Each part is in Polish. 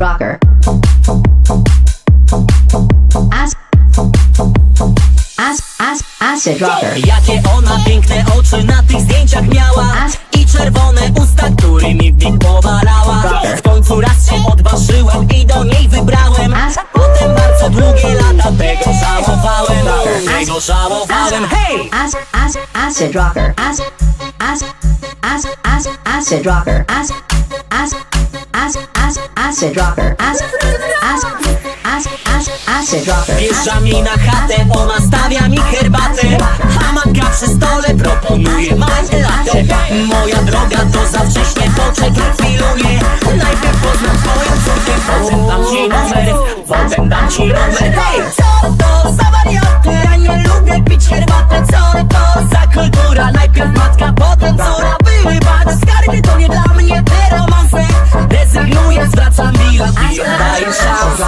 Rocker. Acid rocker. Jakie ona piękne oczy na tych zdjęciach miała I czerwone usta, którymi w nich powalała W końcu raz się odważyłem i do niej wybrałem Potem bardzo długie lata tego żałowałem Tego żałowałem, hej! Acid rocker. Ask ask ask ask acid rocker. Ask ask ask ask acid rocker. Ask ask ask ask acid rocker. Wjeżdża mi na chatę, ona stawia mi herbatę Hamanka przy stole proponuje marchewatę Moja droga to za wcześnie, poczekaj chwilę Najpierw poznam twoją córkę, potem dam ci numer Potem dam ci numer Hej, co to za wariaty? Ja nie lubię pić herbatę, co to za kultura? Najpierw córa Wybacz, skarby to nie dla mnie te romanse Rezygnuję, zwracam bilet i oddaję szansę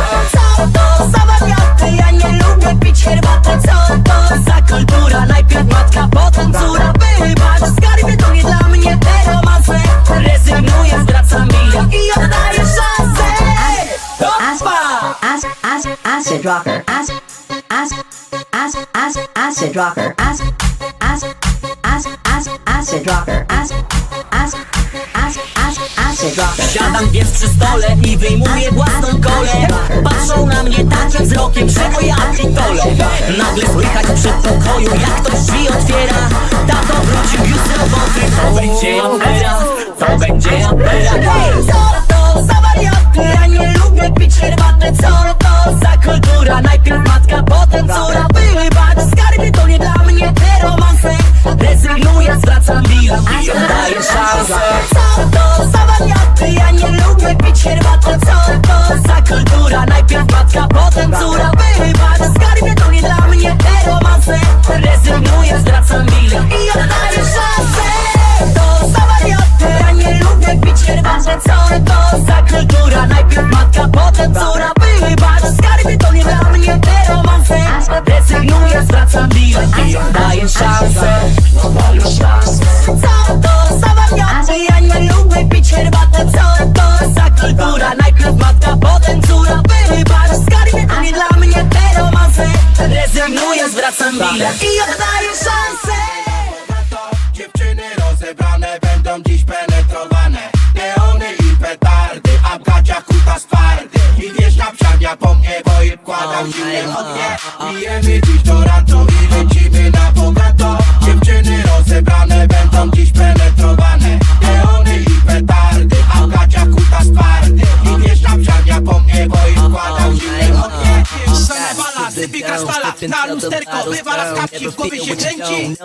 Co to za wariaty? Ja nie lubię pić herbatę, co to za kultura? Najpierw matka, potem córa Wybacz, skarby to nie dla mnie te romanse Rezygnuję, zwracam bilet i oddaję szansę Opa! ask ask acid rocker. Ask ask ask acid rocker. Ask acid rocker. Acid rocker. Siadam więc przy stole i wyjmuję własną kolę Patrzą na mnie takim wzrokiem, że o ja pitole Nagle słychać przy pokoju, jak ktoś drzwi otwiera Tato wrócił już z roboty, to będzie afera To będzie afera co to za wariaty? Ja nie lubię pić herbatę, sypi kasztala, na lusterko wywala z kapci, w głowie się kręci.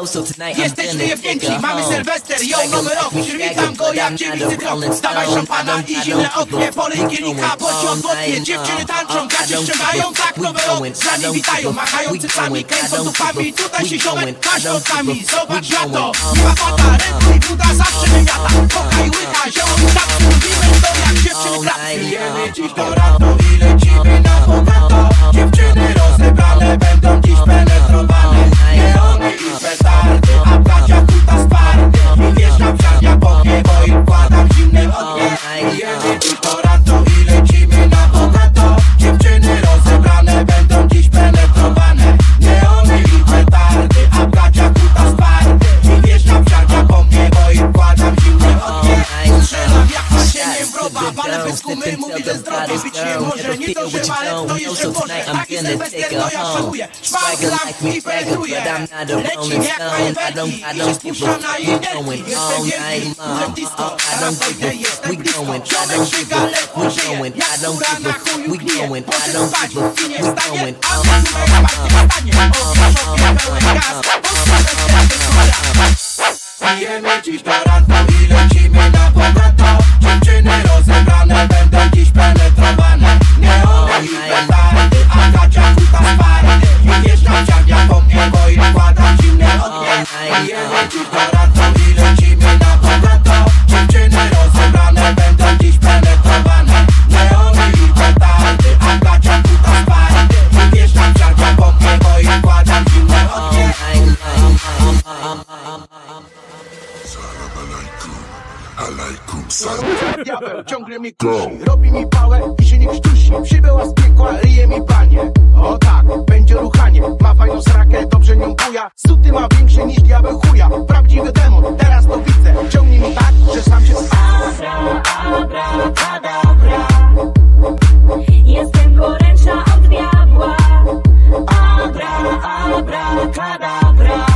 Jesteśmy jebnięci, mamy Sylwester, ją rok Przywitam go jak dziewicy krok Dawaj szampana i zimne ognie Polej kielika, bo się odwodnie Dziewczyny tańczą, gacie ściągają Tak nowy rok, z nami witają Machają cycami, kręcą dupami Tutaj się ziomek, każe oczami Zobacz na to, nie ma Ręku i buda zawsze wymiata Koka i łyka, zioło tak Mówimy to jak dziewczyny klatki Pijemy dziś do rato i lecimy na bogato Rozebrane będą dziś penetrowane. Neony i petardy, fajerwerki I jej nerki Jestem wielki, byłem disco Teraz wejdę, jestem blisko Ziomek szyga, lekko żyje Jak skóra na chuju bije Poszedł spać i nie wstanie A ma numer partii stanie Ostrzeżowie pełen gaz. Po Sylwestrze wysłania Pijemy dziś do rana i lecimy na bogato? Dziewczyny rozebrane będą dziś penetrowane Diabeł ciągle mi kusi, robi mi pałę i się nie krztusi Przybyła z piekła, ryje mi panie. O tak, będzie ruchanie. Ma fajną srakę, dobrze nią buja. Suty ma większe niż diabeł chuja. Prawdziwy demon, teraz to widzę. Ciągnij mi tak, że sam się spadł Abra, abra, kadabra. Jestem gorętsza od diabła. Abra, abra, kadabra.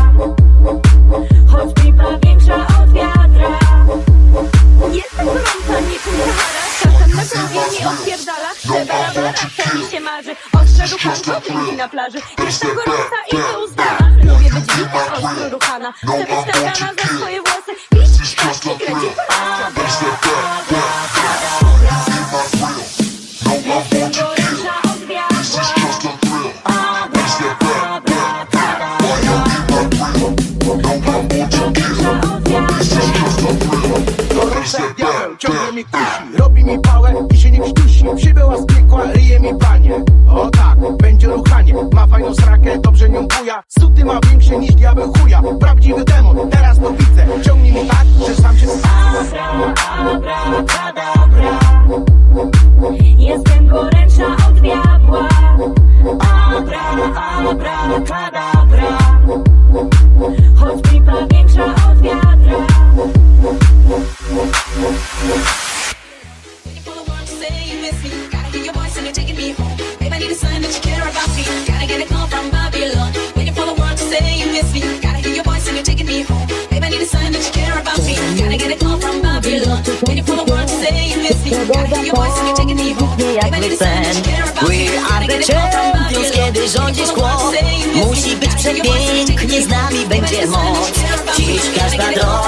mi odpierdala Trzeba na barach, to mi się marzy. Odszedł pan kobiet na plaży. Jeszcze gorąca i to uznana Lubię być bita, ostro ruchana Chcę być targana za swoje włosy. Pisz, pisz, kręci więcej niż diabeł chuja. Prawdziwy demon, teraz to widzę. Ciągnij mi tak, że sam się Abra, abra, kadabra Jestem gorętsza od diabła. Abra, abra, kadabra Waiting for the one to say you miss me. Gotta hear your voice Kiedy rządzi szkło, musi być przepięknie, z nami będzie moc. Dziś każda droga.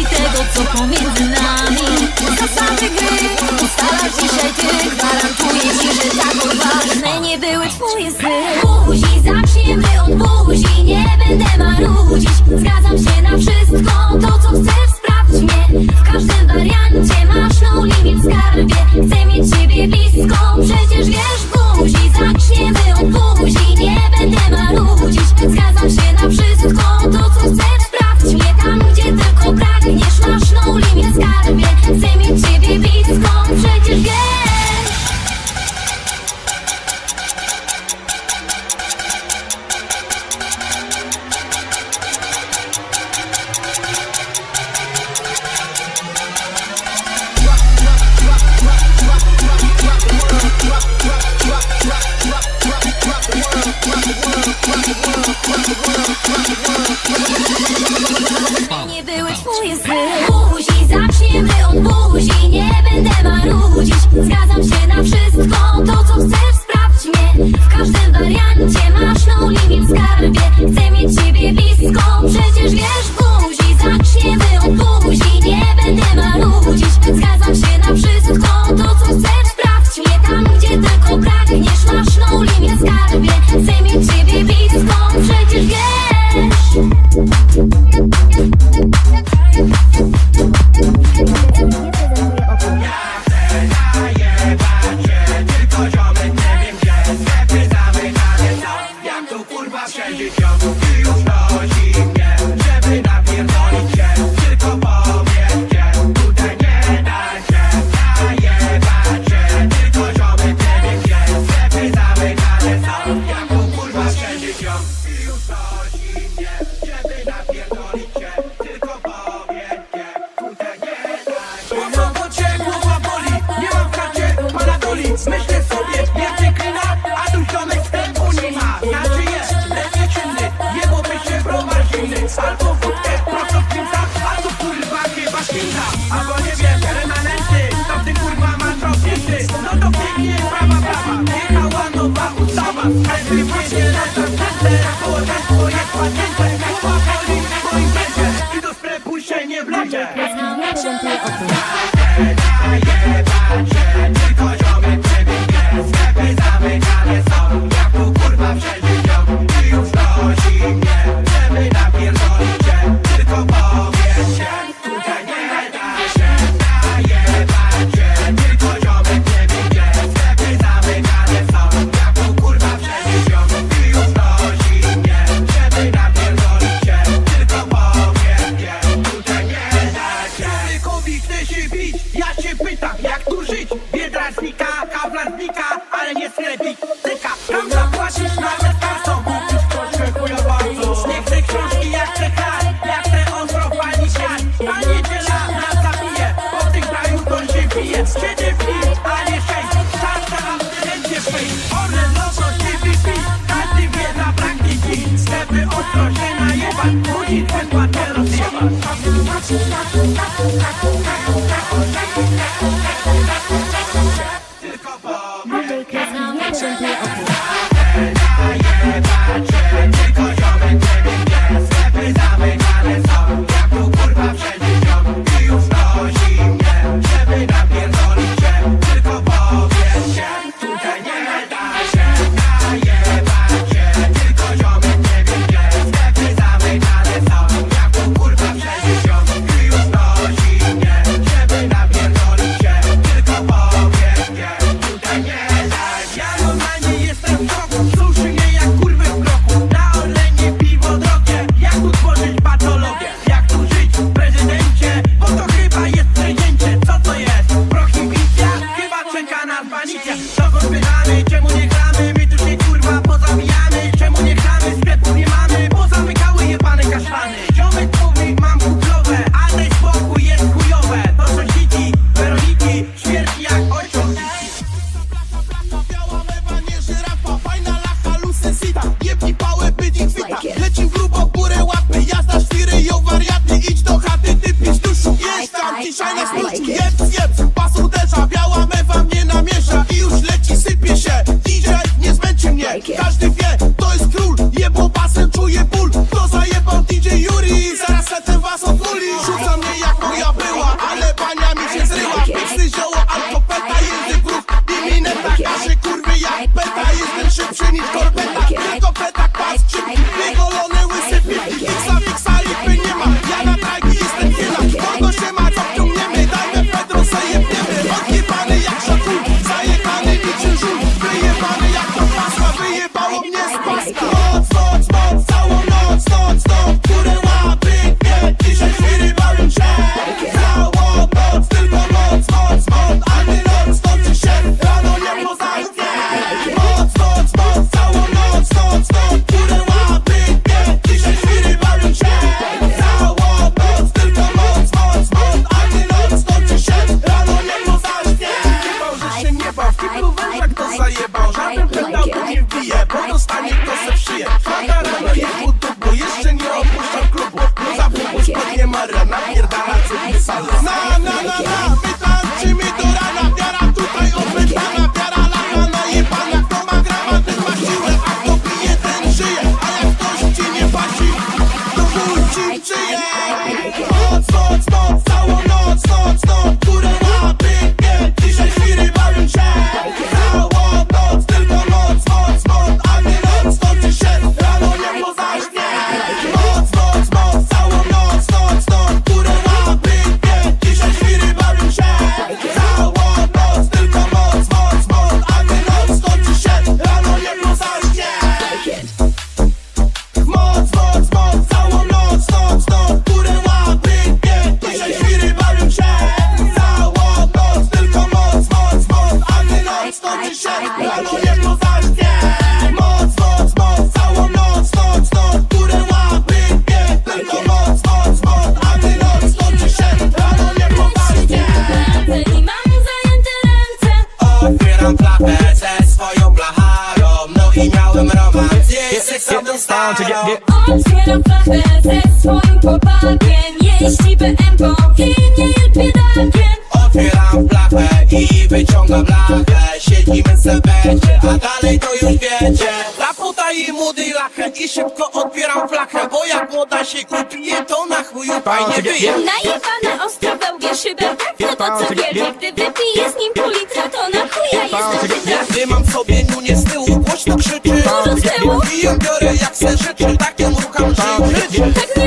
I tego, co pomiędzy nami. Zasady gry ustalasz dzisiaj ty. Gwarantuję ci, że tak odważne nie były twoje sny. Buzi, zaczniemy od buzi Nie będę marudzić. Zgadzam się na wszystko To, co chcesz, sprawdź mnie. W każdym wariancie masz no limit w skarbie. Chcę дитя в руки dzisiaj na spluciu Jeb, i wyciągam blachę Siedzimy se będzie, a dalej to już wiecie. Laputa i młody lachę i szybko otwieram flachę Bo jak młoda się kupie, to na chuju fajnie wyje. Najebane ostro wełbie szybę No to co wielkie, gdy wypiję z nim pół litra To na chuja jestem wydra Gdy mam sobie nunię z tyłu, głośno krzyczy. Dużo z tyłu? I ją biorę jak se życzy, tak ją rucham, życzy. Tak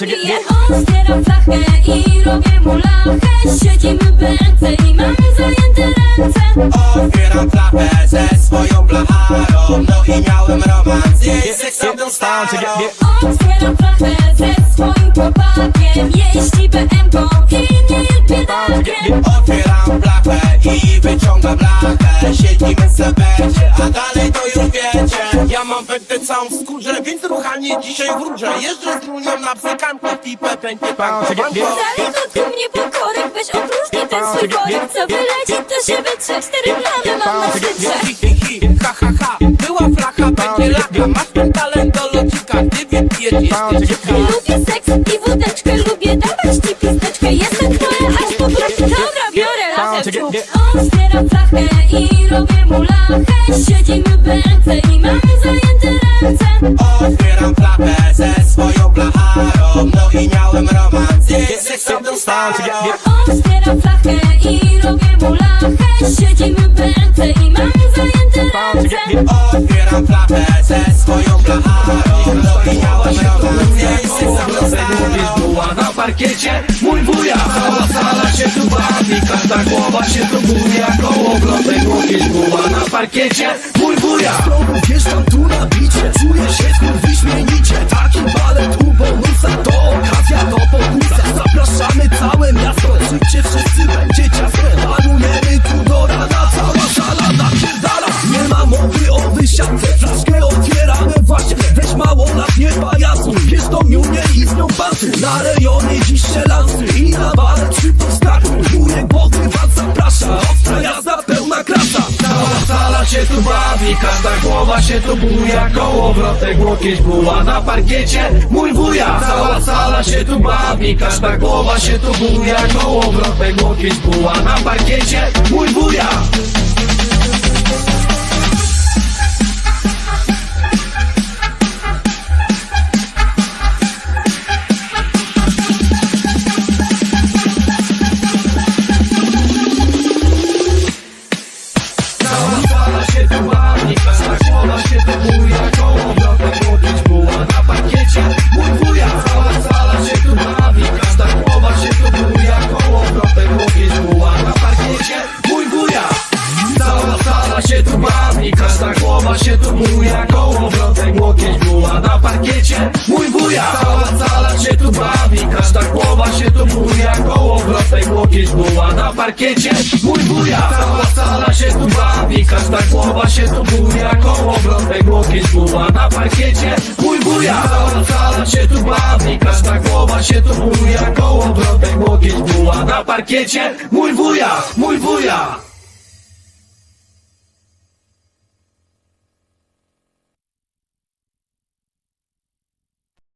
zabije Otwieram flachę i robię mu lachę. Siedzimy w BMC i mamy zajęte ręce. Otwieram flachę ze swoją blacharą. No i miałem romans, jej seksowną starą. Otwieram flachę ze swoim chłopakiem. Jeździ BM-ką i nie jest biedakiem Otwieram blachę i wyciągam blachę. Siedzimy se będzie, a dalej to już wiecie ruchanie dzisiaj wróżę Jeżdżę z runią na bzykanku, pipę panko Dalej to tu mnie pokorek Weź opróżnij ten swój worek Co wyleci to się wytrze Cztery plamy mam na szczycie Hi, hi, hi, ha, ha, ha. Była flacha, będzie laka. Masz ten talent do lodzika Gdy wypijesz, jesteś dzika Lubię seks i wódeczkę Lubię dawać ci pisteczkę. Jestem twoja aż po prostu Dobra, biorę lachę w czub Otwieram flachę i robię mu lachę. Siedzimy w BMC i mamy zajęte ręce miałem romans, jej seksowną starą Otwieram flachę i robię mu lachę. Siedzimy w i mamy zajęte ręce. Otwieram flachę ze swoją blacharą. No i miałem romans, starą była na parkiecie. Mój wuja, cała sala się tu bawi. Każda głowa się tu buja Koło wrotek łokieć była na parkiecie. Mój wuja. Wjeżdżam tu na bicie. Czuję się znów wyśmienicie Taki balet u bonusa To okazja do pokusa Zapraszamy całe miasto. Przyjdźcie wszyscy, będzie ciasno Panujemy tu do rana. Cała sala napierdala. Nie ma mowy o wysiadce. Flaszkę otwieramy właśnie. Weź mało lat nie pajacu. Wiesz to miunie i z nią pasy Na rejonie dziś lansy. I na balet szybko skakuj Wujek boty was zaprasza. Ostra jazda, pełna klasa. Cała sala się tu bawi. Każda głowa się tu buja Kołowrotek, łokieć, buła na parkiecie. Mój się tu bawi Każda głowa się tu buja Kołowrotek, łokieć, buła. Na parkiecie Mój wuja Się tu każda głowa się tu buja łokieć, na parkiecie. Mój Cała sala się tu bawi, każda głowa się tu buja Kołowrotek, łokieć, buła na parkiecie. Mój wuja Cała sala się tu bawi, każda głowa się tu buja Kołowrotek, łokieć, buła na parkiecie. Mój wuja Cała sala się tu bawi, każda głowa się tu buja Kołowrotek, łokieć, buła na parkiecie. Mój wuja, mój wuja